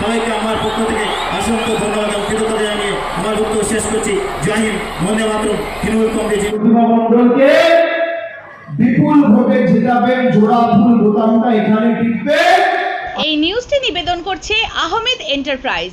সবাইকে আমার পক্ষ থেকে অসংখ্য ধন্যবাদ এবং কৃতজ্ঞতা জানিয়ে আমার বক্তব্য শেষ করছি। জয় হিন্দ বন্দে মাতরম তৃণমূল কংগ্রেস মন্ডলকে বিপুল ভোটে জেতাবেন জোড়া ফুল বোতামটা এখানে টিপবে এই নিউজটি নিবেদন করছে আহমেদ এন্টারপ্রাইজ।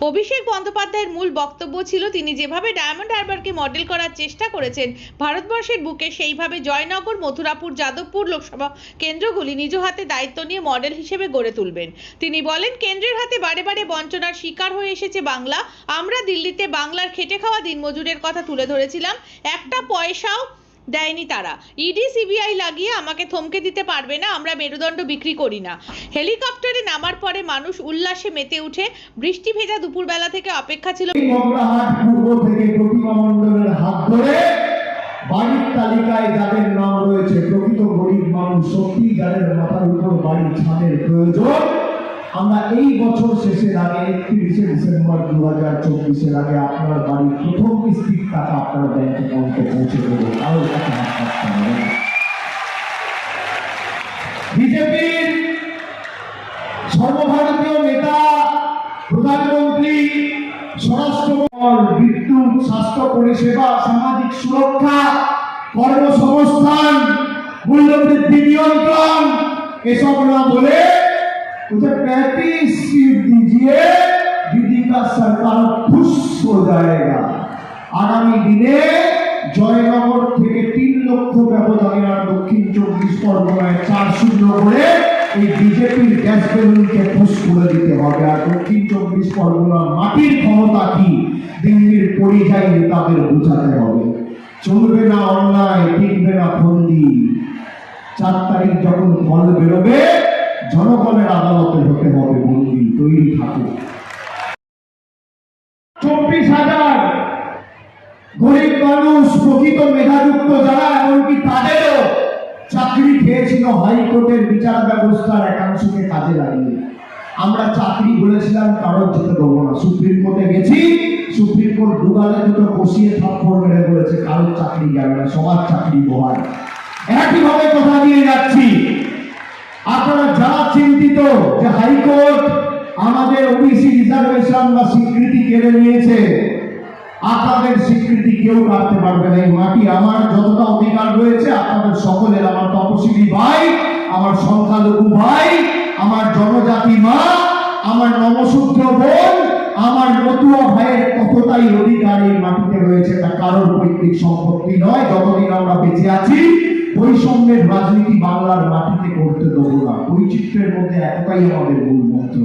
Abhishek বন্দ্যোপাধ্যায়ের মূল বক্তব্য ছিল, তিনি যেভাবে ডায়মন্ড হারবারকে মডেল করার চেষ্টা করেছেন, ভারতবর্ষের বুকে সেইভাবে জয়নগর, মথুরাপুর, যাদবপুর লোকসভা কেন্দ্রগুলি নিজ হাতে দায়িত্ব নিয়ে মডেল হিসেবে গড়ে তুলবেন। তিনি বলেন, কেন্দ্রের হাতে বারে বারে বঞ্চনার শিকার হয়ে এসেছে বাংলা। আমরা দিল্লিতে বাংলার খেটে খাওয়া দিনমজুরের কথা তুলে ধরেছিলাম। একটা পয়সাও দেয়নি তারা। ইডি সিবিআই লাগিয়ে আমাকে থমকে দিতে পারবে না, আমরা মেরুদণ্ড বিক্রি করি না। হেলিকপ্টারে নামার পরে মানুষ উল্লাসে মেতে উঠে, বৃষ্টি ভেজা দুপুরবেলা থেকে অপেক্ষা ছিল। বাড়ির তালিকায় যাদের নাম রয়েছে, প্রকৃত গরিব মানুষ সত্যি যাদের মাথার উপর বাড়ির ছাদের প্রয়োজন আমরা এই বছর শেষের আগে একত্রিশে ডিসেম্বর দু হাজার চব্বিশের আগে আপনার বাড়ির প্রথম কিস্তির টাকা আপনার ব্যাংক অ্যাকাউন্টে পৌঁছে দেবো। না। বিজেপির সর্বভারতীয় নেতা, প্রধানমন্ত্রী, স্বরাষ্ট্রমন্ত্রী, বিদ্যুৎ, স্বাস্থ্য পরিষেবা, সামাজিক সুরক্ষা, কর্মসংস্থান, মূল্যবৃদ্ধি নিয়ন্ত্রণ, এসব না বলে मुझे पैंतीस सीट दीजिए दीदी का सरकार खुश हो जाएगा আগামী দিনে জয়নগর থেকে তিন লক্ষ ব্যবধানে আর দক্ষিণ চব্বিশ পরগনায় চার শূন্য করে এই বিজেপির গ্যাস বেলুনকে খুশ করে দিতে হবে আর দক্ষিণ চব্বিশ পরগনার মাটির ক্ষমতা কি দিল্লির পরিযায়ী নেতাদের বোঝাতে হবে চলবে না অন্যায় টিকবে না ফন্দি চার তারিখ যখন ফল বেরোবে জনগণের আদালতে হতে হবে বন্দি তৈরি থাকুক চব্বিশ হাজার গরিব মানুষ, প্রকৃত মেধাযুক্ত যারা, এমনকি তাদেরও চাকরি খেয়েছিল হাইকোর্টের বিচার ব্যবস্থার একাংশকে কাজে লাগিয়ে। আমরা চাকরি বলেছিলাম কারোর যেতে দেবো না। সুপ্রিম কোর্টে গেছি, সুপ্রিম কোর্ট দুগালে দুটো বসিয়ে থাপ্পড় মেরে বলেছে, কারোর চাকরি যাবে না, সবার চাকরি বহাল। একইভাবে কথা দিয়ে যাচ্ছি। আপনারা যারা চিন্তিত যে হাইকোর্ট আমাদের ওবিসি রিজার্ভেশন বা স্বীকৃতি কেড়ে নিয়েছে, আপনাদের স্বীকৃতি কেউ কাটতে পারবে না। এই মাটি আমার, যতটা অধিকার রয়েছে, আপনাদের সকলের, আমার তপশিলি ভাই, আমার সংখ্যালঘু ভাই, আমার জনজাতি মা, আমার নবশুদ্ধ বোন, আমার নতুয়া ভাইয়ের কতটাই অধিকার এই মাটিতে রয়েছে তা কারোর পৈতৃক সম্পত্তি নয়। যতদিন আমরা বেঁচে আছি বৈষম্যের রাজনীতি বাংলার মাটিতে করতে দেবো না। বৈচিত্র্যের মধ্যে এতটাই আমাদের মূল মন্ত্র।